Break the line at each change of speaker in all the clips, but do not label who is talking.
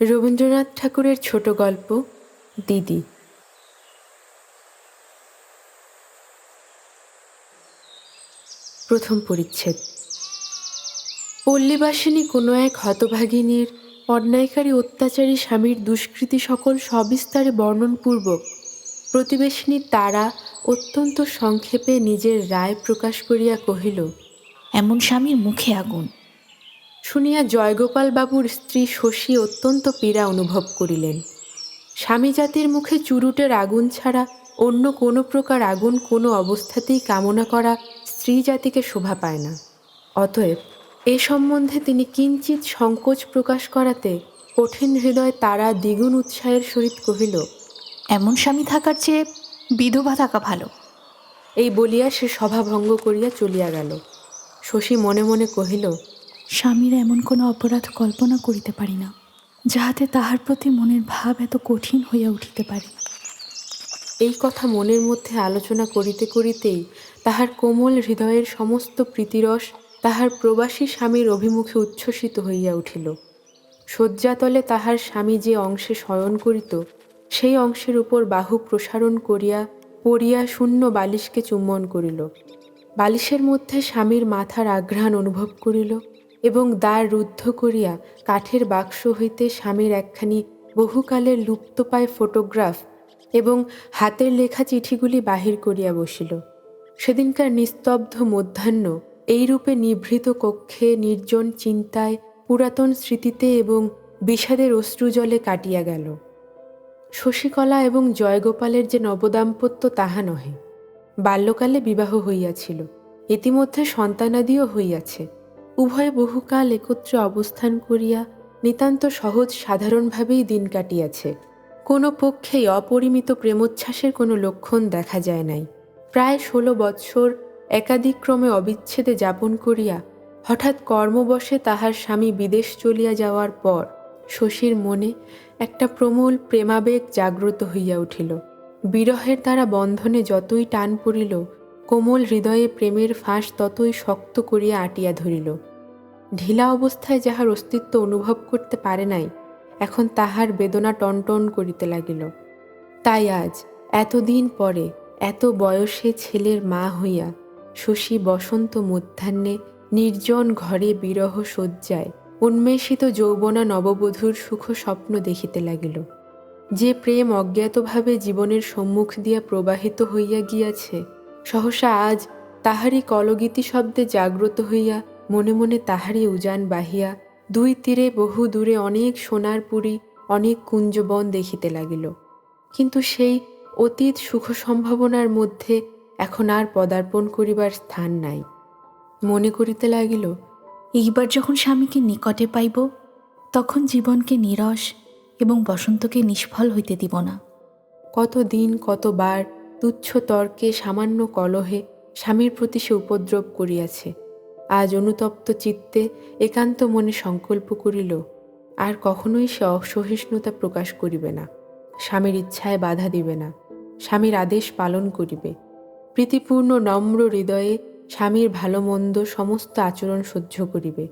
রবীন্দ্রনাথ ঠাকুরের ছোট গল্প, দিদি। প্রথম পরিচ্ছেদ। পল্লীবাসিনী কোনো এক হতভাগিনীর অন্যায়কারী অত্যাচারী স্বামীর দুষ্কৃতি সকল সবিস্তারে বর্ণনপূর্বক প্রতিবেশিনী তারা অত্যন্ত সংক্ষেপে নিজের রায় প্রকাশ করিয়া কহিল,
এমন স্বামীর মুখে আগুন।
শুনিয়া জয়গোপাল বাবুর স্ত্রী শশী অত্যন্ত পীড়া অনুভব করিলেন। স্বামী জাতির মুখে চুরুটের আগুন ছাড়া অন্য কোনো প্রকার আগুন কোনো অবস্থাতেই কামনা করা স্ত্রী জাতিকে শোভা পায় না। অতএব এ সম্বন্ধে তিনি কিঞ্চিত সংকোচ প্রকাশ করাতে কঠিন হৃদয় তারা দ্বিগুণ উৎসাহের সহিত কহিল
এমন স্বামী থাকার চেয়ে বিধবা থাকা ভালো।
এই বলিয়া সে সভা ভঙ্গ করিয়া চলিয়া গেল। শশী মনে মনে কহিল
স্বামীর এমন কোনো অপরাধ কল্পনা করিতে পারি না, যাহাতে তাহার প্রতি মনের ভাব এত কঠিন হইয়া উঠিতে পারে।
এই কথা মনের মধ্যে আলোচনা করিতে করিতেই তাহার কোমল হৃদয়ের সমস্ত প্রীতিরস তাহার প্রবাসী স্বামীর অভিমুখে উচ্ছ্বসিত হইয়া উঠিল। শয্যাতলে তাহার স্বামী যে অংশে শয়ন করিত, সেই অংশের উপর বাহু প্রসারণ করিয়া পড়িয়া শূন্য বালিশকে চুম্বন করিল। বালিশের মধ্যে স্বামীর মাথার আঘ্রাণ অনুভব করিল। এবং দ্বার রুদ্ধ করিয়া কাঠের বাক্স হইতে স্বামীর একখানি বহুকালের লুপ্তপায় ফটোগ্রাফ এবং হাতের লেখা চিঠিগুলি বাহির করিয়া বসিল। সেদিনকার নিস্তব্ধ মধ্যাহ্ন এইরূপে নিভৃত কক্ষে নির্জন চিন্তায় পুরাতন স্মৃতিতে এবং বিষাদের অশ্রুজলে কাটিয়া গেল। শশীকলা এবং জয়গোপালের যে নবদাম্পত্য তাহা নহে। বাল্যকালে বিবাহ হইয়াছিল। ইতিমধ্যে সন্তানাদিও হইয়াছে। উভয়ে বহুকাল একত্রে অবস্থান করিয়া নিতান্ত সহজ সাধারণভাবেই দিন কাটিয়াছে। কোনো পক্ষেই অপরিমিত প্রেমোচ্ছ্বাসের কোনো লক্ষণ দেখা যায় নাই। প্রায় ষোলো বৎসর একাদিক্রমে অবিচ্ছেদে যাপন করিয়া হঠাৎ কর্মবশে তাহার স্বামী বিদেশ চলিয়া যাওয়ার পর শশীর মনে একটা প্রমূল প্রেমাবেগ জাগ্রত হইয়া উঠিল। বিরহের দ্বারা বন্ধনে যতই টান পড়িল, কোমল হৃদয়ে প্রেমের ফাঁস ততই শক্ত করিয়া আটিয়া ধরিল। ঢিলা অবস্থায় যাহার অস্তিত্ব অনুভব করতে পারে নাই, এখন তাহার বেদনা টনটন করিতে লাগিল। তাই আজ, এতদিন পরে, এত বয়সে ছেলের মা হইয়া, শশী বসন্ত মধ্যাহ্নে নির্জন ঘরে বিরহ শয্যায়, উন্মেষিত যৌবনা নববধূর সুখ স্বপ্ন দেখিতে লাগিল। যে প্রেম অজ্ঞাতভাবে জীবনের সম্মুখ দিয়া প্রবাহিত হইয়া গিয়াছে, সহসা আজ তাহারই কলগীতি শব্দে জাগ্রত হইয়া মনে মনে তাহারই উজান বাহিয়া দুই তীরে বহু দূরে অনেক সোনার পুরী অনেক কুঞ্জবন দেখিতে লাগিল। কিন্তু সেই অতীত সুখ সম্ভাবনার মধ্যে এখন আর পদার্পণ করিবার স্থান নাই। মনে করিতে লাগিল
এইবার যখন স্বামীকে নিকটে পাইব তখন জীবনকে নিরস এবং বসন্তকে নিষ্ফল হইতে দিব না।
কত দিন কতবার তুচ্ছ তর্কে সামান্য কলহে স্বামীর প্রতি সে উপদ্রব করিয়াছে। আজ অনুতপ্ত চিত্তে একান্ত মনে সংকল্প করিল, আর কখনোই সে অসহিষ্ণুতা প্রকাশ করিবে না। স্বামীর ইচ্ছায় বাধা দিবে না, স্বামীর আদেশ পালন করিবে। প্রীতিপূর্ণ, নম্র হৃদয়ে স্বামীর ভালো মন্দ সমস্ত আচরণ সহ্য করিবে।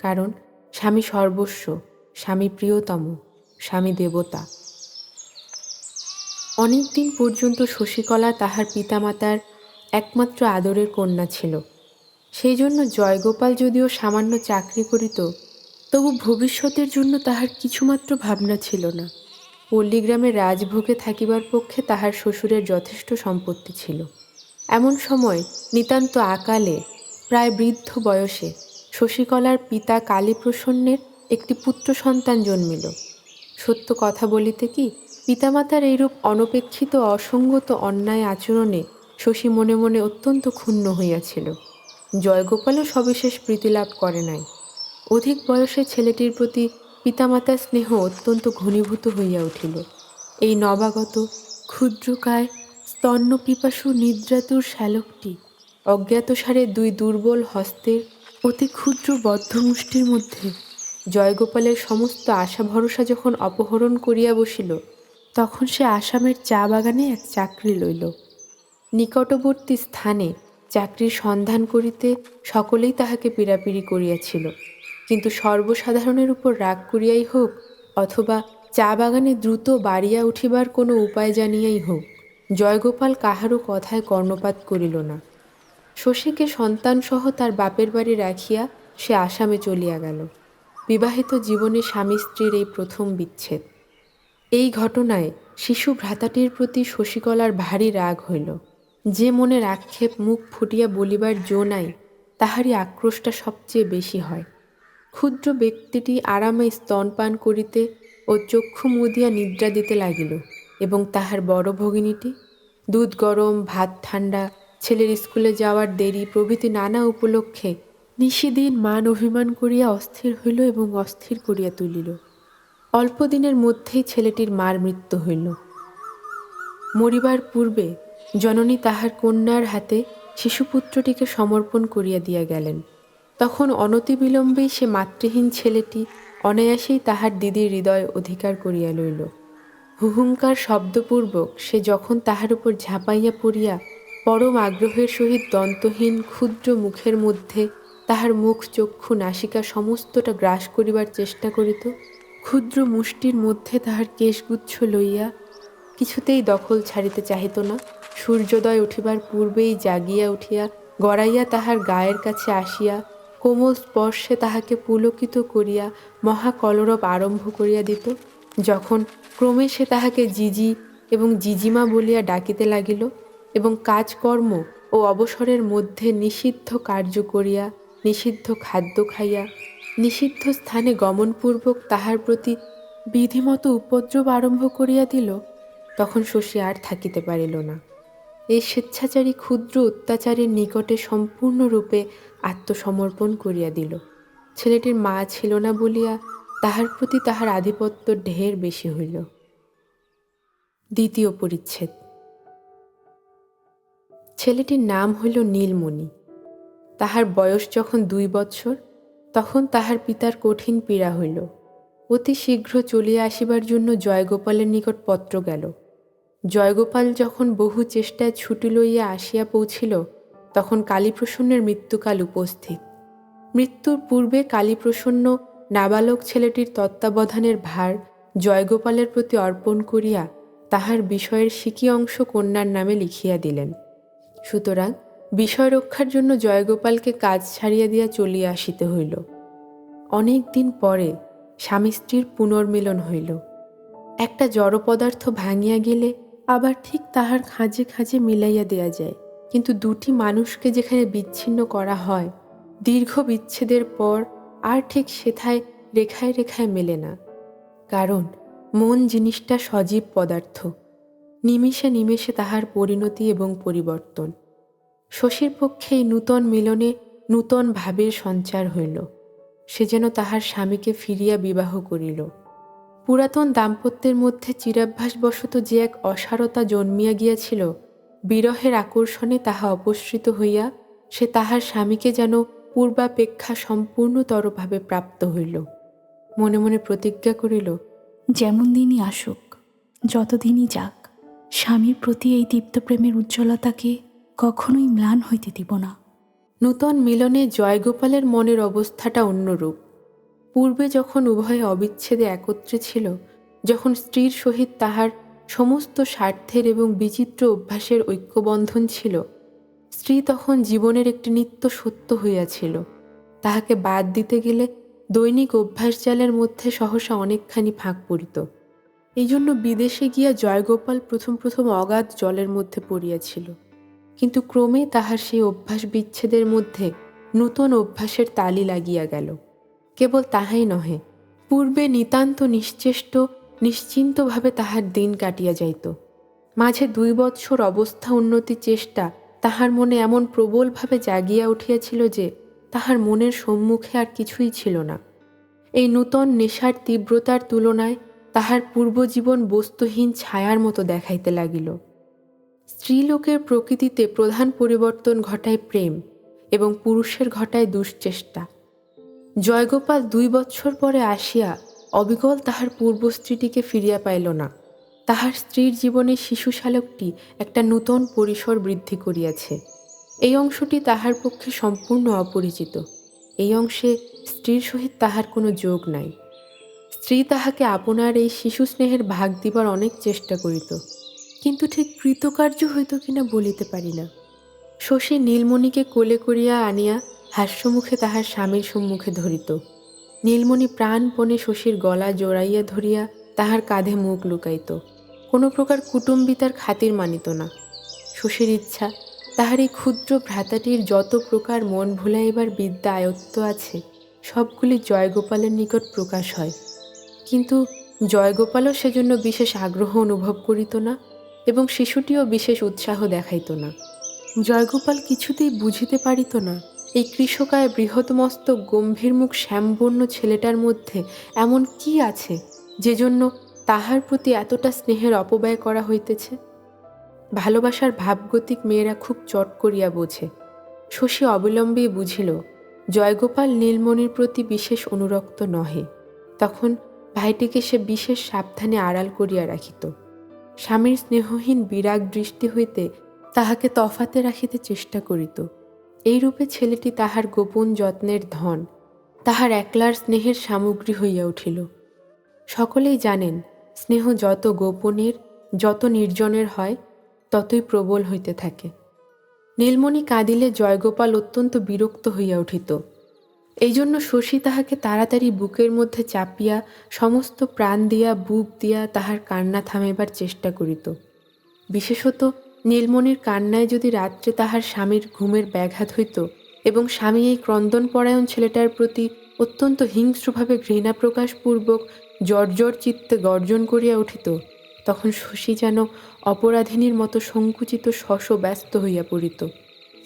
কারণ স্বামী সর্বস্ব, স্বামী প্রিয়তম, স্বামী দেবতা। অনেকদিন পর্যন্ত শশীকলা তাহার পিতামাতার একমাত্র আদরের কন্যা ছিল। সেই জন্য জয়গোপাল যদিও সামান্য চাকরি করিত, তবু ভবিষ্যতের জন্য তাহার কিছুমাত্র ভাবনা ছিল না। পল্লীগ্রামে রাজভোগে থাকিবার পক্ষে তাহার শ্বশুরের যথেষ্ট সম্পত্তি ছিল। এমন সময় নিতান্ত আকালে, প্রায় বৃদ্ধ বয়সে, শশীকলার পিতা কালীপ্রসন্নের একটি পুত্র সন্তান জন্মিল। সত্য কথা বলিতে কি, পিতামাতার এইরূপ অনপেক্ষিত অসঙ্গত অন্যায় আচরণে শশী মনে মনে অত্যন্ত ক্ষুণ্ণ হইয়াছিল। জয়গোপালও সবিশেষ প্রীতিলাভ করে নাই। অধিক বয়সে ছেলেটির প্রতি পিতামাতার স্নেহ অত্যন্ত ঘনীভূত হইয়া উঠিল। এই নবাগত, ক্ষুদ্রকায় স্তন্য পিপাসু নিদ্রাতুর শ্যালকটি অজ্ঞাতসারে দুই দুর্বল হস্তের অতি ক্ষুদ্র বদ্ধমুষ্টির মধ্যে জয়গোপালের সমস্ত আশা ভরসা যখন অপহরণ করিয়া বসিল, তখন সে আসামের চা বাগানে এক চাকরি লইল। নিকটবর্তী স্থানে চাকরির সন্ধান করিতে সকলেই তাহাকে পীড়াপিড়ি করিয়াছিল। কিন্তু সর্বসাধারণের উপর রাগ করিয়াই হোক অথবা চা বাগানে দ্রুত বাড়িয়া উঠিবার কোনো উপায় জানিয়াই হোক, জয়গোপাল কাহারও কথায় কর্ণপাত করিল না। শশীকে সন্তানসহ তার বাপের বাড়ি রাখিয়া সে আসামে চলিয়া গেল। বিবাহিত জীবনে স্বামী স্ত্রীর এই প্রথম বিচ্ছেদ। এই ঘটনায় শিশু ভ্রাতাটির প্রতি শশীকলার ভারী রাগ হইল। যে মনের আক্ষেপ মুখ ফুটিয়া বলিবার জো নাই, তাহারই আক্রোশটা সবচেয়ে বেশি হয়। ক্ষুদ্র ব্যক্তিটি আরামে স্তনপান করিতে ও চক্ষু মুদিয়া নিদ্রা দিতে লাগিল এবং তাহার বড় ভগিনীটি, দুধ গরম, ভাত ঠান্ডা ছেলের স্কুলে যাওয়ার দেরি, প্রভৃতি নানা উপলক্ষে নিশিদিন মান অভিমান করিয়া অস্থির হইল এবং অস্থির করিয়া তুলিল। অল্প দিনের মধ্যেই ছেলেটির মার মৃত্যু হইল। মরিবার পূর্বে জননী তাহার কন্যার হাতে শিশুপুত্রটিকে সমর্পণ করিয়া দিয়া গেলেন। তখন অনতিবিলম্বেই সে মাতৃহীন ছেলেটি অনায়াসেই তাহার দিদির হৃদয় অধিকার করিয়া লইল। হুহুঙ্কার শব্দপূর্বক সে যখন তাহার উপর ঝাঁপাইয়া পড়িয়া পরম আগ্রহের সহিত দন্তহীন, ক্ষুদ্র মুখের মধ্যে তাহার মুখ, চক্ষু, নাসিকা সমস্তটা গ্রাস করিবার চেষ্টা করিত, ক্ষুদ্র মুষ্টির মধ্যে তাহার কেশগুচ্ছ লইয়া কিছুতেই দখল ছাড়িতে চাহিত না। সূর্যোদয় উঠিবার পূর্বেই জাগিয়া উঠিয়া, গড়াইয়া তাহার গায়ের কাছে আসিয়া, কোমল স্পর্শে তাহাকে পুলকিত করিয়া মহাকলরব আরম্ভ করিয়া দিত। যখন ক্রমে সে তাহাকে জিজি এবং জিজিমা বলিয়া ডাকিতে লাগিল এবং কাজকর্ম ও অবসরের মধ্যে নিষিদ্ধ কার্য করিয়া, নিষিদ্ধ খাদ্য খাইয়া, নিষিদ্ধ স্থানে গমনপূর্বক তাহার প্রতি বিধিমতো উপদ্রব আরম্ভ করিয়া দিল তখন শশী আর থাকিতে পারিল না। এই স্বেচ্ছাচারী ক্ষুদ্র অত্যাচারের নিকটে সম্পূর্ণরূপে আত্মসমর্পণ করিয়া দিল। ছেলেটির মা ছিল না বলিয়া তাহার প্রতি তাহার আধিপত্য ঢের বেশি হইল। দ্বিতীয় পরিচ্ছেদ। ছেলেটির নাম হইল নীলমণি। তাহার বয়স যখন দুই বৎসর, তখন তাহার পিতার কঠিন পীড়া হইল। অতি শীঘ্র চলিয়া আসিবার জন্য জয়গোপালের নিকট পত্র গেল। জয়গোপাল যখন বহু চেষ্টায় ছুটি লইয়া আসিয়া পৌঁছিল, তখন কালীপ্রসন্নের মৃত্যুকাল উপস্থিত। মৃত্যুর পূর্বে কালীপ্রসন্ন নাবালক ছেলেটির তত্ত্বাবধানের ভার জয়গোপালের প্রতি অর্পণ করিয়া তাহার বিষয়ের সিকি অংশ কন্যার নামে লিখিয়া দিলেন। সুতরাং বিষয় রক্ষার জন্য জয়গোপালকে কাজ ছাড়িয়া দিয়া চলিয়া আসিতে হইল। অনেক দিন পরে স্বামী স্ত্রীর পুনর্মিলন হইল। একটা জড় পদার্থ ভাঙিয়া গেলে আবার ঠিক তাহার খাঁজে খাঁজে মিলাইয়া দেয়া যায়। কিন্তু দুটি মানুষকে যেখানে বিচ্ছিন্ন করা হয়, দীর্ঘ বিচ্ছেদের পর আর ঠিক সেথায় রেখায় রেখায় মেলে না। কারণ, মন জিনিসটা সজীব পদার্থ। নিমিষে নিমেষে তাহার পরিণতি এবং পরিবর্তন। শশীর পক্ষে এই নূতন মিলনে নূতন ভাবের সঞ্চার হইল। সে যেন তাহার স্বামীকে ফিরিয়া বিবাহ করিল। পুরাতন দাম্পত্যের মধ্যে চিরাভ্যাসবশত যে এক অসারতা জন্মিয়া গিয়াছিল বিরহের আকর্ষণে তাহা অপসৃত হইয়া সে তাহার স্বামীকে যেন পূর্বাপেক্ষা সম্পূর্ণতরভাবে প্রাপ্ত হইল। মনে মনে প্রতিজ্ঞা করিল
যেমন দিনই আসুক যতদিনই যাক স্বামীর প্রতি এই দীপ্ত প্রেমের উজ্জ্বলতাকে কখনোই ম্লান হইতে দিব না।
নূতন মিলনে জয়গোপালের মনের অবস্থাটা অন্যরূপ। পূর্বে যখন উভয়ে অবিচ্ছেদে একত্রে ছিল, যখন স্ত্রীর সহিত তাহার সমস্ত স্বার্থের এবং বিচিত্র অভ্যাসের ঐক্যবন্ধন ছিল, স্ত্রী তখন জীবনের একটি নিত্য সত্য হইয়াছিল। তাহাকে বাদ দিতে গেলে দৈনিক অভ্যাস জালের মধ্যে সহসা অনেকখানি ফাঁক পড়িত। এই জন্য বিদেশে গিয়া জয়গোপাল প্রথম প্রথম অগাধ জলের মধ্যে পড়িয়াছিল। কিন্তু ক্রমে তাহার সেই অভ্যাস বিচ্ছেদের মধ্যে নূতন অভ্যাসের তালি লাগিয়া গেল। কেবল তাহাই নহে, পূর্বে নিতান্ত নিশ্চেষ্ট, নিশ্চিন্তভাবে তাহার দিন কাটিয়া যাইত। মাঝে দুই বৎসর অবস্থা উন্নতি চেষ্টা তাহার মনে এমন প্রবলভাবে জাগিয়া উঠিয়াছিল যে, তাহার মনের সম্মুখে আর কিছুই ছিল না। এই নূতন নেশার তীব্রতার তুলনায় তাহার পূর্বজীবন বস্তুহীন ছায়ার মতো দেখাইতে লাগিল। স্ত্রীলোকের প্রকৃতিতে প্রধান পরিবর্তন ঘটায় প্রেম এবং পুরুষের ঘটায় দুশ্চেষ্টা। জয়গোপাল দুই বৎসর পরে আসিয়া অবিকল তাহার পূর্ব স্ত্রীটিকে ফিরিয়া পাইল না। তাহার স্ত্রীর জীবনে শিশু শালকটি একটা নূতন পরিসর বৃদ্ধি করিয়াছে। এই অংশটি তাহার পক্ষে সম্পূর্ণ অপরিচিত। এই অংশে স্ত্রীর সহিত তাহার কোনো যোগ নাই। স্ত্রী তাহাকে আপনার এই শিশু স্নেহের ভাগ দিবার অনেক চেষ্টা করিত, কিন্তু ঠিক কৃতকার্য হইত কিনা বলিতে পারি না। শশী নীলমণিকে কোলে করিয়া আনিয়া হাস্যমুখে তাহার স্বামীর সম্মুখে ধরিত। নীলমণি প্রাণপণে শশীর গলা জড়াইয়া ধরিয়া তাহার কাঁধে মুখ লুকাইত। কোনো প্রকার কুটুম্বিতার খাতির মানিত না। শশীর ইচ্ছা, তাহার এই ক্ষুদ্র ভ্রাতাটির যত প্রকার মন ভুলাইবার বিদ্যা আয়ত্ত আছে, সবগুলি জয়গোপালের নিকট প্রকাশ হয়। কিন্তু জয়গোপালও সেজন্য বিশেষ আগ্রহ অনুভব করিত না এবং শিশুটিও বিশেষ উৎসাহ দেখাইত না। জয়গোপাল কিছুতেই বুঝিতে পারিত না এই কৃষকায় বৃহৎমস্তক গম্ভীর মুখ শ্যামবর্ণ ছেলেটার মধ্যে এমন কি আছে যে জন্য তাহার প্রতি এতটা স্নেহের অপব্যয় করা হইতেছে? ভালোবাসার ভাবগতিক মেয়েরা খুব চট করিয়া বোঝে। শশী অবিলম্বেই বুঝিল, জয়গোপাল নীলমণির প্রতি বিশেষ অনুরক্ত নহে। তখন ভাইটিকে সে বিশেষ সাবধানে আড়াল করিয়া রাখিত। স্বামীর স্নেহহীন বিরাগ দৃষ্টি হইতে তাহাকে তফাতে রাখিতে চেষ্টা করিত। এইরূপে ছেলেটি তাহার গোপন যত্নের ধন, তাহার একলার স্নেহের সামগ্রী হইয়া উঠিল। সকলেই জানেন, স্নেহ যত গোপনের, যত নির্জনের হয়, ততই প্রবল হইতে থাকে। নীলমণি কাঁদিলে জয়গোপাল অত্যন্ত বিরক্ত হইয়া উঠিত। এই জন্য শশী তাহাকে তাড়াতাড়ি বুকের মধ্যে চাপিয়া, সমস্ত প্রাণ দিয়া, বুক দিয়া তাহার কান্না থামাইবার চেষ্টা করিত। বিশেষত নীলমণির কান্নায় যদি রাত্রে তাহার স্বামীর ঘুমের ব্যাঘাত হইত এবং স্বামী এই ক্রন্দনপরায়ণ ছেলেটার প্রতি অত্যন্ত হিংস্রভাবে ঘৃণা প্রকাশপূর্বক জর্জর চিত্তে গর্জন করিয়া উঠিত, তখন শশী যেন অপরাধিনীর মতো সংকুচিত শশ ব্যস্ত হইয়া পড়িত।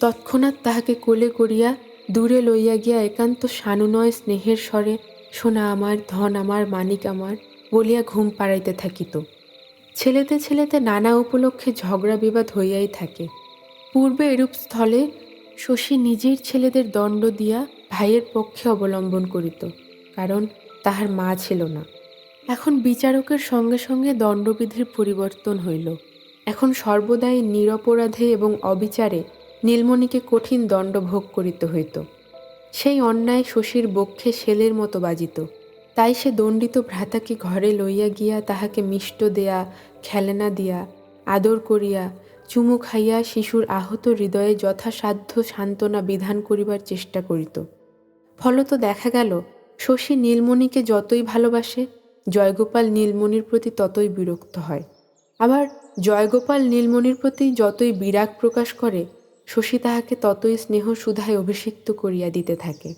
তৎক্ষণাৎ তাহাকে কোলে করিয়া দূরে লইয়া গিয়া একান্ত সানুনয় স্নেহের স্বরে, সোনা আমার, ধন আমার, মানিক আমার বলিয়া ঘুম পাড়াইতে থাকিত। ছেলেতে ছেলেতে নানা উপলক্ষে ঝগড়া বিবাদ হইয়াই থাকে। পূর্বে এরূপ স্থলে শশী নিজের ছেলেদের দণ্ড দিয়া ভাইয়ের পক্ষে অবলম্বন করিত, কারণ তাহার মা ছিল না। এখন বিচারকের সঙ্গে সঙ্গে দণ্ডবিধির পরিবর্তন হইল। এখন সর্বদাই নিরপরাধে এবং অবিচারে নীলমণিকে কঠিন দণ্ড ভোগ করিতে হইত। সেই অন্যায় শশীর বক্ষে শেলের মতো বাজিত। তাই সে দণ্ডিত ভ্রাতাকে ঘরে লইয়া গিয়া তাহাকে মিষ্ট দেয়া, খেলনা দিয়া, আদর করিয়া, চুমু খাইয়া শিশুর আহত হৃদয়ে যথাসাধ্য সান্ত্বনা বিধান করিবার চেষ্টা করিত। ফলত দেখা গেল, শশী নীলমণিকে যতই ভালোবাসে, জয়গোপাল নীলমণির প্রতি ততই বিরক্ত হয়। আবার জয়গোপাল নীলমণির প্রতি যতই বিরাগ প্রকাশ করে, শশী তাহাকে ততই স্নেহ সুধায় অভিষিক্ত করিয়া দিতে থাকে।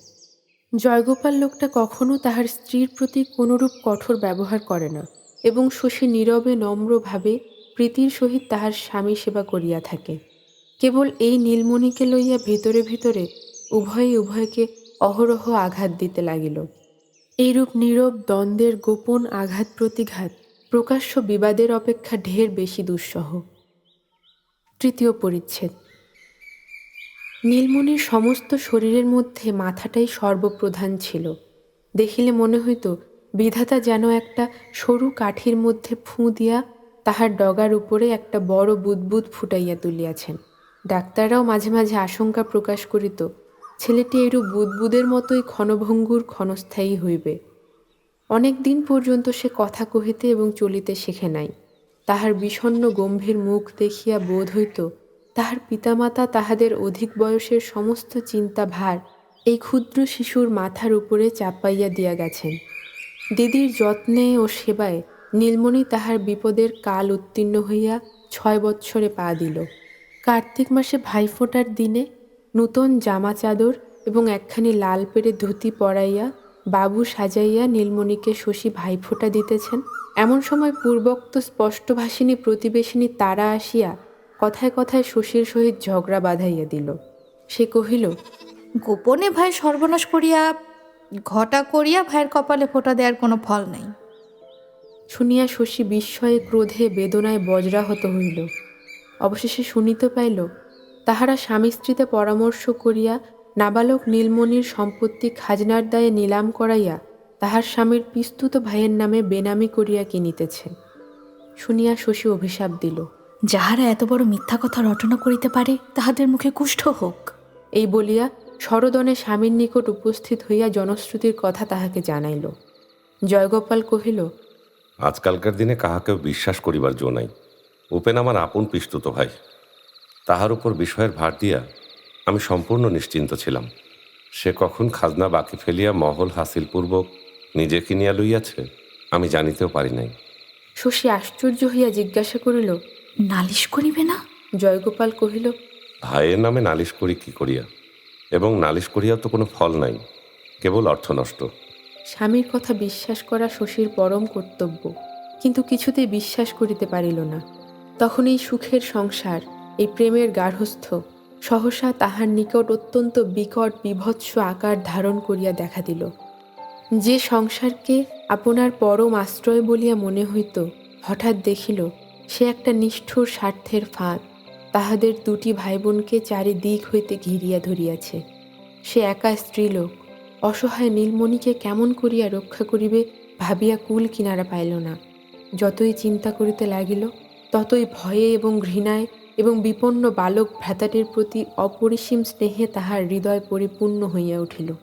জয়গোপাল লোকটা কখনো তাহার স্ত্রীর প্রতি কোনরূপ কঠোর ব্যবহার করে না এবং শশী নীরবে, নম্রভাবে প্রীতির সহিত তাহার স্বামী সেবা করিয়া থাকে। কেবল এই নীলমণিকে লইয়া ভিতরে ভিতরে উভয়ে উভয়কে অহরহ আঘাত দিতে লাগিল। এইরূপ নীরব দ্বন্দ্বের গোপন আঘাত প্রতিঘাত প্রকাশ্য বিবাদের অপেক্ষা ঢের বেশি দুঃসহ। তৃতীয় পরিচ্ছেদ। নীলমণির সমস্ত শরীরের মধ্যে মাথাটাই সর্বপ্রধান ছিল। দেখিলে মনে হইত, বিধাতা যেন একটা সরু কাঠির মধ্যে ফুঁ দিয়া তাহার ডগার উপরে একটা বড় বুদবুদ ফুটাইয়া তুলিয়াছেন। ডাক্তাররাও মাঝে মাঝে আশঙ্কা প্রকাশ করিত, ছেলেটি এরূপ বুদবুদের মতোই ক্ষণভঙ্গুর ক্ষণস্থায়ী হইবে। অনেক দিন পর্যন্ত সে কথা কহিতে এবং চলিতে শেখে নাই। তাহার বিষণ্ন গম্ভীর মুখ দেখিয়া বোধ হইত তাহার পিতামাতা তাহাদের অধিক বয়সের সমস্ত চিন্তা ভার এই ক্ষুদ্র শিশুর মাথার উপরে চাপাইয়া দিয়া গেছেন। দিদির যত্নে ও সেবায় নীলমণি তাহার বিপদের কাল উত্তীর্ণ হইয়া ছয় বৎসরে পা দিল। কার্তিক মাসে ভাইফোঁটার দিনে নূতন জামা চাদর এবং একখানি লাল পেড়ে ধুতি পরাইয়া বাবু সাজাইয়া নীলমণিকে শশী ভাইফোঁটা দিতেছেন। এমন সময় পূর্বোক্ত স্পষ্টভাষিনী প্রতিবেশিনী তারা আসিয়া কথায় কথায় শশীর সহিত ঝগড়া বাঁধাইয়া দিল। সে কহিল
গোপনে ভাই সর্বনাশ করিয়া ঘটা করিয়া ভাইয়ের কপালে ফোঁটা দেওয়ার কোনো ফল নাই।
শুনিয়া শশী বিস্ময়ে ক্রোধে বেদনায় বজ্রাহত হইল। অবশেষে শুনিতে পাইল তাহারা স্বামী স্ত্রীতে পরামর্শ করিয়া নাবালক নীলমণির সম্পত্তি খাজনার দায়ে নিলাম করাইয়া তাহার স্বামীর পিস্তুত ভাইয়ের নামে বেনামি করিয়া কিনিতেছে। শুনিয়া শশী অভিশাপ দিল।
যাহারা এত বড় মিথ্যা কথা রটনা করিতে পারে তাহাদের মুখে কুষ্ঠ হোক।
এই বলিয়া শরদনে স্বামীর নিকট উপস্থিত হইয়া জনশ্রুতির কথা তাহাকে জানাইল। জয়গোপাল কহিল
আজকালকার দিনে কাহাকেও বিশ্বাস করিবার জো নাই। উপেন আমার আপন পিস্তুত ভাই। তাহার উপর বিষয়ের ভার দিয়া আমি সম্পূর্ণ নিশ্চিন্ত ছিলাম। সে কখন খাজনা বাকি ফেলিয়া মহল হাসিলপূর্বক নিজে কিনিয়া লইয়াছে আমি জানিতেও পারি নাই।
শশী আশ্চর্য হইয়া জিজ্ঞাসা করিল
নালিশ করিবে না?
জয়গোপাল কহিল
ভাইয়ের নামে নালিশ করি কি করিয়া? এবং নালিশ করিয়া তো কোনো ফল নাই কেবল অর্থ নষ্ট।
স্বামীর কথা বিশ্বাস করা শশীর পরম কর্তব্য কিন্তু কিছুতেই বিশ্বাস করিতে পারিল না। তখন এই সুখের সংসার এই প্রেমের গার্হস্থ সহসা তাহার নিকট অত্যন্ত বিকট বিভৎস আকার ধারণ করিয়া দেখা দিল। যে সংসারকে আপনার পরম আশ্রয় বলিয়া মনে হইত হঠাৎ দেখিল সে একটা নিষ্ঠুর স্বার্থের ফাঁদ। তাহাদের দুটি ভাই বোনকে চারিদিক হইতে ঘিরিয়া ধরিয়াছে। সে একা স্ত্রীলোক, অসহায় নীলমণিকে কেমন করিয়া রক্ষা করিবে ভাবিয়া কুল কিনারা পাইল না। যতই চিন্তা করিতে লাগিল, ততই ভয়ে এবং ঘৃণায় এবং বিপন্ন বালক ভ্রাতাটির প্রতি অপরিসীম স্নেহে তাহার হৃদয় পরিপূর্ণ হইয়া উঠিল।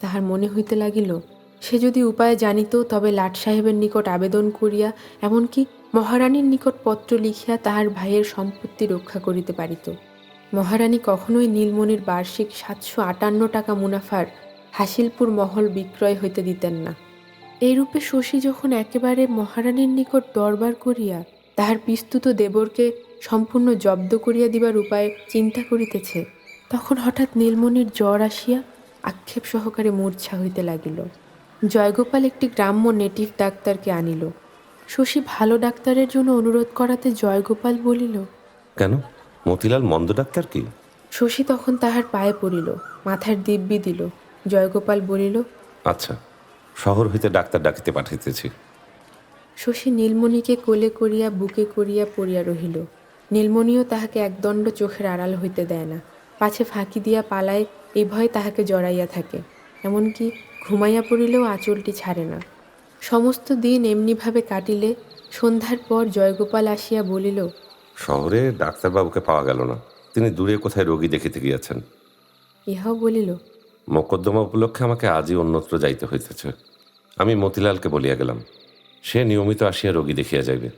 তাহার মনে হইতে লাগিল, সে যদি উপায় জানিত তবে লাট সাহেবের নিকট আবেদন করিয়া, এমনকি মহারানীর নিকট পত্র লিখিয়া তাহার ভাইয়ের সম্পত্তি রক্ষা করিতে পারিত। মহারানী কখনোই নীলমণির বার্ষিক সাতশো আটান্ন টাকা মুনাফার হাসিলপুর মহল বিক্রয় হইতে দিতেন না। এইরূপে শশী যখন একেবারে মহারানীর নিকট দরবার করিয়া তাহার পিস্তুত দেবরকে সম্পূর্ণ জব্দ করিয়া দিবার উপায় চিন্তা করিতেছে, তখন হঠাৎ নীলমণির জ্বর আসিয়া আক্ষেপ সহকারে মূর্ছা হইতে লাগিল। জয়গোপাল একটি গ্রাম্য নেটিভ ডাক্তারকে আনিল। শশী ভালো ডাক্তারের জন্য অনুরোধ করাতে জয়গোপাল বলিল
কেন? মতিলাল মন্দ ডাক্তার কি?
শশী তখন তাহার পায়ে পড়িল মাথার দিব্যি দিল। জয়গোপাল বলিল
আচ্ছা শহর হইতে ডাক্তার ডাকিতে পাঠাইতেছি।
শশী নীলমণিকে কোলে করিয়া বুকে করিয়া পড়িয়া রহিল। নীলমণিও তাহাকে একদণ্ড চোখের আড়াল হইতে দেয় না। পাছে ফাঁকি দিয়া পালায় এই ভয়ে তাহাকে জড়াইয়া থাকে। এমনকি ঘুমাইয়া পড়িলেও আঁচলটি ছাড়ে না। সমস্ত দিন এমনিভাবে কাটিলে সন্ধ্যার পর জয়গোপাল আসিয়া বলিল
শহরে ডাক্তারবাবুকে পাওয়া গেল না। তিনি দূরে কোথায় রোগী দেখিতে গিয়াছেন?
ইহাও বলিল
মকদ্দমা উপলক্ষে আমাকে আজই অন্যত্র যাইতে হইতেছে। আমি মতিলালকে বলিয়া গেলাম সে নিয়মিত আসিয়া রোগী দেখিয়া যাইবে।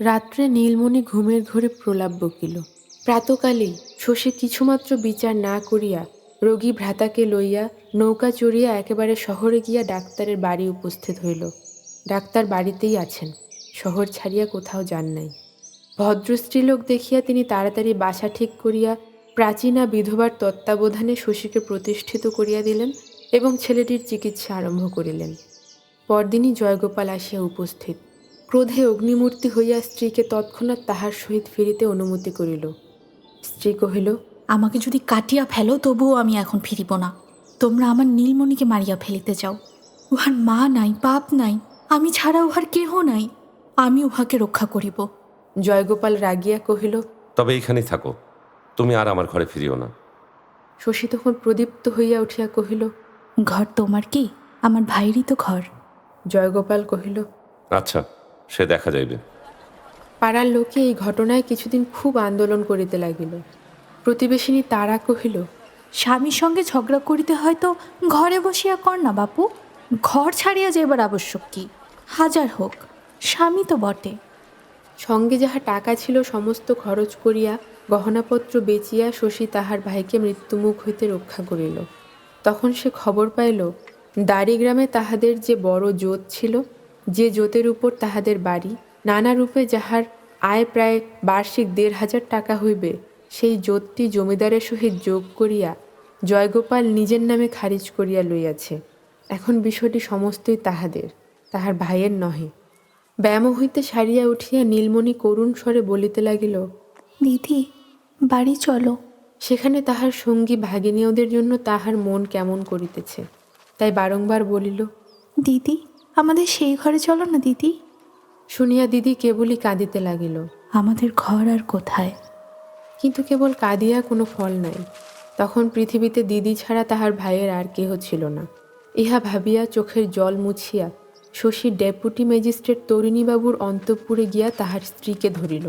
রাত্রে নীলমণি ঘুমের ঘোরে প্রলাপ বকিল প্রাতকালে শশী কিছুমাত্র বিচার না করিয়া রোগী ভ্রাতাকে লইয়া নৌকা চড়িয়া একেবারে শহরে গিয়া ডাক্তারের বাড়ি উপস্থিত হইল। ডাক্তার বাড়িতেই আছেন। শহর ছাড়িয়া কোথাও যান নাই। ভদ্র স্ত্রীলোক দেখিয়া তিনি তাড়াতাড়ি বাসা ঠিক করিয়া প্রাচীনা বিধবার তত্ত্বাবধানে শশীকে প্রতিষ্ঠিত করিয়া দিলেন এবং ছেলেটির চিকিৎসা আরম্ভ করিলেন। পরদিনই জয়গোপাল আসিয়া উপস্থিত। ক্রোধে অগ্নিমূর্তি হইয়া স্ত্রীকে তৎক্ষণাৎ তাহার সহিত ফিরিতে অনুমতি করিল। স্ত্রী কহিল
আমাকে যদি কাটিয়া ফেলো তবুও আমি এখন ফিরিব না। তোমরা আমার নীলমণিকে মারিয়া ফেলিতে যাও। উহার মা নাই পাপ নাই আমি ছাড়া উহার কেহ নাই। আমি উহাকে রক্ষা করিব।
জয়গোপাল রাগিয়া কহিল
তবে এইখানেই থাকো। তুমি আর আমার ঘরে ফিরিও না।
শশী তখন প্রদীপ্ত হইয়া উঠিয়া কহিল
ঘর তোমার কি? আমার ভাইয়েরই তো ঘর।
জয়গোপাল কহিল
আচ্ছা সে দেখা যাইবে।
পাড়ার লোকে এই ঘটনায় কিছুদিন খুব আন্দোলন করিতে লাগিল। প্রতিবেশিনী তারা কহিল
স্বামীর সঙ্গে ঝগড়া করিতে হয়তো ঘরে বসিয়া কর না বাপু। ঘর ছাড়িয়া যাইবার আবশ্যক কি? হাজার হোক স্বামী তো বটে।
সঙ্গে যাহা টাকা ছিল সমস্ত খরচ করিয়া গহনাপত্র বেচিয়া শশী তাহার ভাইকে মৃত্যুমুখ হইতে রক্ষা করিল। তখন সে খবর পাইল দাড়িগ্রামে তাহাদের যে বড় জোত ছিল যে জোতের উপর তাহাদের বাড়ি নানা রূপে যাহার আয় প্রায় বার্ষিক দেড় হাজার টাকা হইবে সেই জোতটি জমিদারের সহিত যোগ করিয়া জয়গোপাল নিজের নামে খারিজ করিয়া লইয়াছে। এখন বিষয়টি সমস্তই তাহাদের তাহার ভাইয়ের নহে। ব্যায়াম হইতে সারিয়া উঠিয়া নীলমণি করুণ স্বরে বলিতে লাগিল
দিদি বাড়ি চলো।
সেখানে তাহার সঙ্গী ভাগিনীয়দের জন্য তাহার মন কেমন করিতেছে। তাই বারংবার বলিল
দিদি আমাদের সেই ঘরে চলো না দিদি?
শুনিয়া দিদি কেবলই কাঁদিতে লাগিল।
আমাদের ঘর আর কোথায়?
কিন্তু কেবল কাঁদিয়া কোনো ফল নাই। তখন পৃথিবীতে দিদি ছাড়া তাহার ভাইয়ের আর কেহ ছিল না। ইহা ভাবিয়া চোখের জল মুছিয়া শশী ডেপুটি ম্যাজিস্ট্রেট তরুণীবাবুর অন্তঃপুরে গিয়া তাহার স্ত্রীকে ধরিল।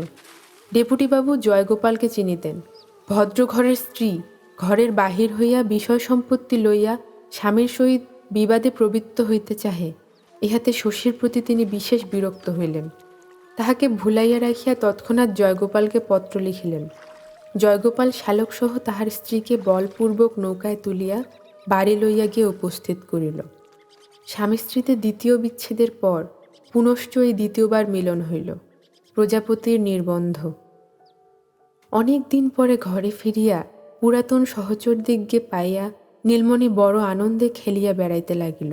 ডেপুটিবাবু জয়গোপালকে চিনিতেন। ভদ্র ঘরের স্ত্রী ঘরের বাহির হইয়া বিষয় সম্পত্তি লইয়া স্বামীর সহিত বিবাদে প্রবৃত্ত হইতে চাহে, ইহাতে শশীর প্রতি তিনি বিশেষ বিরক্ত হইলেন। তাহাকে ভুলাইয়া রাখিয়া তৎক্ষণাৎ জয়গোপালকে পত্র লিখিলেন। জয়গোপাল শালকসহ তাহার স্ত্রীকে বলপূর্বক নৌকায় তুলিয়া বাড়ি লইয়া গিয়ে উপস্থিত করিল। স্বামী স্ত্রীতে দ্বিতীয় বিচ্ছেদের পর পুনশ্চ এই দ্বিতীয়বার মিলন হইল, প্রজাপতির নির্বন্ধ। অনেক দিন পরে ঘরে ফিরিয়া পুরাতন সহচর দিগ্গে পাইয়া নীলমণি বড় আনন্দে খেলিয়া বেড়াইতে লাগিল।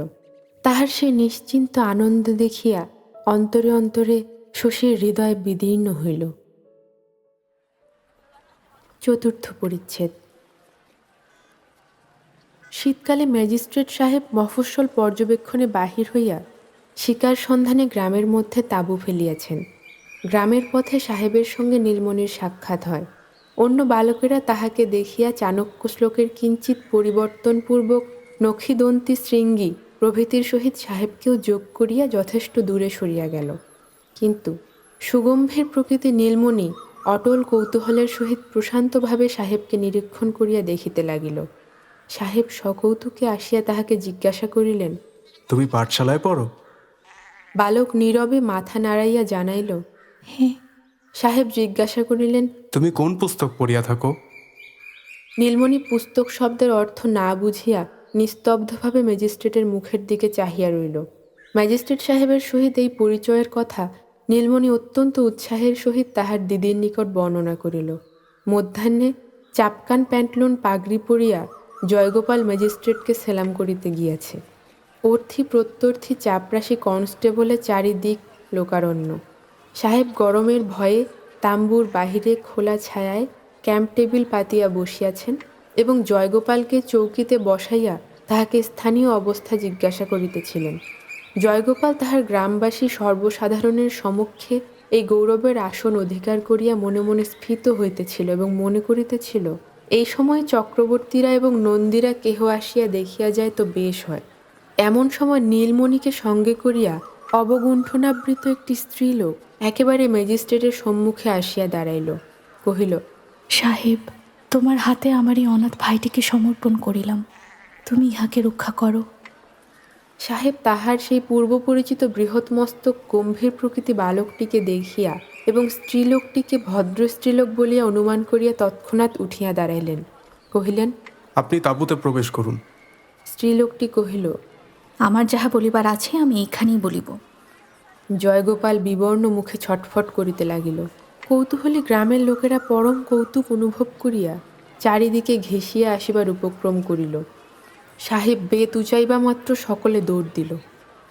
তাহার সে নিশ্চিন্ত আনন্দ দেখিয়া অন্তরে অন্তরে শশীর হৃদয় বিদীর্ণ হইল। চতুর্থ পরিচ্ছেদ। শীতকালে ম্যাজিস্ট্রেট সাহেব মফস্বল পর্যবেক্ষণে বাহির হইয়া শিকার সন্ধানে গ্রামের মধ্যে তাঁবু ফেলিয়াছেন। গ্রামের পথে সাহেবের সঙ্গে নীলমণির সাক্ষাৎ হয়। অন্য বালকেরা তাহাকে দেখিয়া চাণক্য শ্লোকের কিঞ্চিত পরিবর্তনপূর্বক নখিদন্তী শৃঙ্গী প্রভৃতির সহিত সাহেবকেও যোগ করিয়া যথেষ্ট দূরে সরিয়া গেল। কিন্তু সুগম্ভীর প্রকৃতি নীলমণি অটল কৌতূহলের সহিত প্রশান্তভাবে সাহেবকে নিরীক্ষণ করিয়া দেখিতে লাগিল। সাহেব সকৌতুকে আসিয়া তাহাকে জিজ্ঞাসা করিলেন
তুমি পাঠশালায় পড়ো?
বালক নীরবে মাথা নাড়াইয়া জানাইল
হ্যাঁ
সাহেব জিজ্ঞাসা করিলেন
তুমি কোন পুস্তক পড়িয়া থাকো?
নীলমণি পুস্তক শব্দের অর্থ না বুঝিয়া নিস্তব্ধভাবে ম্যাজিস্ট্রেটের মুখের দিকে চাহিয়া রইল। ম্যাজিস্ট্রেট সাহেবের সহিত এই পরিচয়ের কথা নীলমণি অত্যন্ত উৎসাহের সহিত তাহার দিদির নিকট বর্ণনা করিল। মধ্যাহ্নে চাপকান প্যান্টলুন পাগড়ি পরিয়া জয়গোপাল ম্যাজিস্ট্রেটকে সেলাম করিতে গিয়াছে। অর্থী প্রত্যর্থী চাপরাশি কনস্টেবলে চারিদিক লোকারণ্য। সাহেব গরমের ভয়ে তাম্বুর বাহিরে খোলা ছায়ায় ক্যাম্প টেবিল পাতিয়া বসিয়াছেন এবং জয়গোপালকে চৌকিতে বসাইয়া তাহাকে স্থানীয় অবস্থা জিজ্ঞাসা করিতেছিলেন। জয়গোপাল তাহার গ্রামবাসী সর্বসাধারণের সমক্ষে এই গৌরবের আসন অধিকার করিয়া মনে মনে স্ফীত হইতেছিল এবং মনে করিতেছিল, এই সময় চক্রবর্তীরা এবং নন্দীরা কেহ আসিয়া দেখিয়া যায় তো বেশ হয়। এমন সময় নীলমণিকে সঙ্গে করিয়া অবগুণ্ঠনাবৃত একটি স্ত্রীলোক একেবারে ম্যাজিস্ট্রেটের সম্মুখে আসিয়া দাঁড়াইল। কহিল,
সাহেব, তোমার হাতে আমার এই অনাথ ভাইটিকে সমর্পণ করিলাম। তুমি ইহাকে রক্ষা করো।
সাহেব তাহার সেই পূর্বপরিচিত বৃহৎমস্তক গম্ভীর প্রকৃতি বালকটিকে দেখিয়া এবং স্ত্রীলোকটিকে ভদ্র স্ত্রীলোক বলিয়া অনুমান করিয়া তৎক্ষণাৎ উঠিয়া দাঁড়াইলেন। কহিলেন
আপনি তাঁবুতে প্রবেশ করুন।
স্ত্রীলোকটি কহিল
আমার যাহা বলিবার আছে আমি এইখানেই বলিব।
জয়গোপাল বিবর্ণ মুখে ছটফট করিতে লাগিল। কৌতূহলী গ্রামের লোকেরা পরম কৌতুক অনুভব করিয়া চারিদিকে ঘেঁষিয়া আসিবার উপক্রম করিল। সাহেব বেত উচাইবা মাত্র সকলে দৌড় দিল।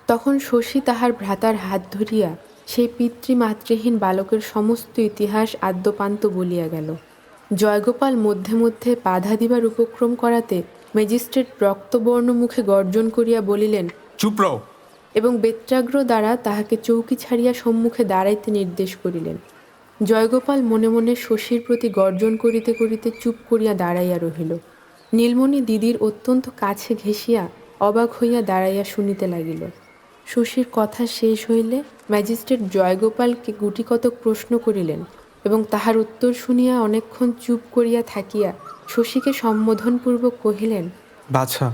তখন শশী তাহার ভ্রাতার হাত ধরিয়া সেই পিতৃমাতৃহীন বালকের সমস্ত ইতিহাস আদ্যপান্ত বলিয়া গেল। জয়গোপাল মধ্যে মধ্যে বাধা দিবার উপক্রম করাতে ম্যাজিস্ট্রেট রক্তবর্ণ মুখে গর্জন করিয়া বলিলেন
চুপ রও।
এবং বেত্রাগ্র দ্বারা তাহাকে চৌকি ছাড়িয়া সম্মুখে দাঁড়াইতে নির্দেশ করিলেন। জয়গোপাল মনে মনে শশীর প্রতি গর্জন করিতে করিতে চুপ করিয়া দাঁড়াইয়া রহিল। নীলমণি দিদির অত্যন্ত কাছে ঘেঁষিয়া অবাক হইয়া দাঁড়াইয়া শুনিতে লাগিল। শশীর কথা শেষ হইলে ম্যাজিস্ট্রেট জয়গোপালকে গুটিকতক প্রশ্ন করিলেন এবং তাহার উত্তর শুনিয়া অনেকক্ষণ চুপ করিয়া থাকিয়া শশীকে সম্বোধনপূর্বক কহিলেন
বাছা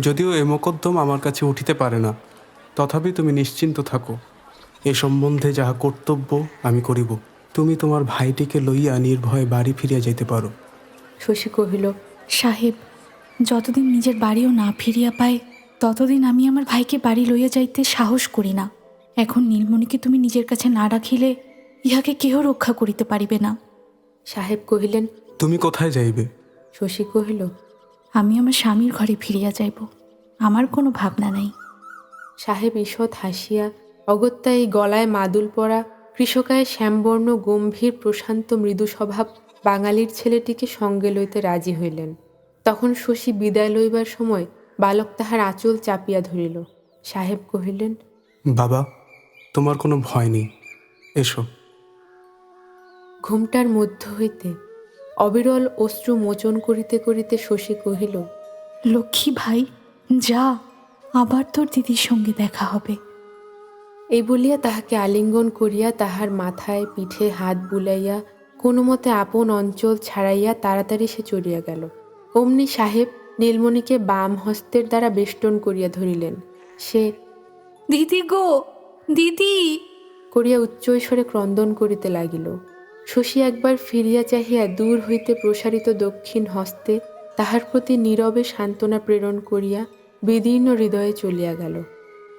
যদিও এ মোকদ্দম আমার কাছে উঠিতে পারে না তথাপি তুমি নিশ্চিন্ত থাকো। এ সম্বন্ধে যাহা কর্তব্য আমি করিব। তুমি তোমার ভাইটিকে লইয়া নির্ভয়ে বাড়ি ফিরিয়া যাইতে পারো।
শশী কহিল
সাহেব যতদিন নিজের বাড়িও না ফিরিয়া পায় ততদিন আমি আমার ভাইকে বাড়ি লইয়া যাইতে সাহস করি না। এখন নীলমণিকে তুমি নিজের কাছে না রাখিলে ইহাকে কেহ রক্ষা করিতে পারিবে না।
সাহেব কহিলেন
তুমি কোথায় যাইবে?
শশী কহিল
আমি আমার স্বামীর ঘরে ফিরিয়া যাইব আমার কোনো ভাবনা নাই।
সাহেব ঈষৎ হাসিয়া অগত্যা এই গলায় মাদুল পরা কৃষকায় শ্যামবর্ণ গম্ভীর প্রশান্ত মৃদু স্বভাব বাঙালির ছেলেটিকে সঙ্গে লইতে রাজি হইলেন। তখন শশী বিদায় লইবার সময় বালক তাহার আঁচল চাপিয়া ধরিল। সাহেব কহিলেন
বাবা তোমার কোনো ভয় নেই। এসো।
ঘুমটার মধ্য হইতে অবিরল অশ্রু মোচন করিতে করিতে শশী কহিল
লক্ষ্মী ভাই যা আবার তোর দিদির সঙ্গে দেখা হবে।
এই বলিয়া তাহাকে আলিঙ্গন করিয়া তাহার মাথায় পিঠে হাত বুলাইয়া কোনো মতে আপন অঞ্চল ছাড়াইয়া তাড়াতাড়ি সে চলিয়া গেল। অমনি সাহেব নীলমণিকে বাম হস্তের দ্বারা বেষ্টন করিয়া ধরিলেন। সে
দিদি গো দিদি!
করিয়া উচ্চৈস্বরে ক্রন্দন করিতে লাগিল। শশী একবার ফিরিয়া চাহিয়া দূর হইতে প্রসারিত দক্ষিণ হস্তে তাহার প্রতি নীরবে সান্ত্বনা প্রেরণ করিয়া বিদীর্ণ হৃদয়ে চলিয়া গেল।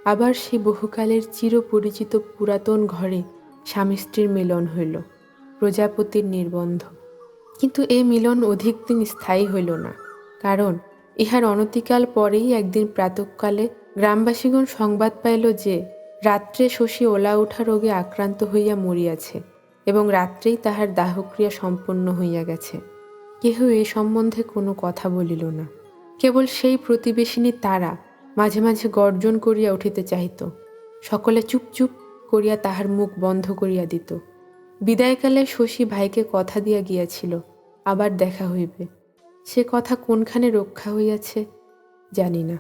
আবার সে বহুকালের চিরপরিচিত পুরাতন ঘরে স্বামী স্ত্রীর মিলন হইল। প্রজাপতির নির্বন্ধ। কিন্তু এ মিলন অধিক দিন স্থায়ী হইল না, কারণ ইহার অনতিকাল পরেই একদিন প্রাতঃকালে গ্রামবাসীগণ সংবাদ পাইল যে, রাত্রে শশী ওলা ওঠা রোগে আক্রান্ত হইয়া মরিয়াছে এবং রাত্রেই তাহার দাহক্রিয়া সম্পন্ন হইয়া গেছে। কেহ এ সম্বন্ধে কোনো কথা বলিল না। কেবল সেই প্রতিবেশিনী তারা মাঝে মাঝে গর্জন করিয়া উঠিতে চাহিত। সকলে চুপ চুপ করিয়া তাহার মুখ বন্ধ করিয়া দিত। বিদায়কালে শশী ভাইকে কথা দিয়া গিয়াছিল, আবার দেখা হইবে। সে কথা কোনখানে রক্ষা হইয়াছে জানি না।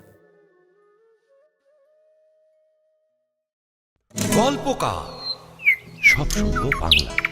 গল্পকার, সব বাংলা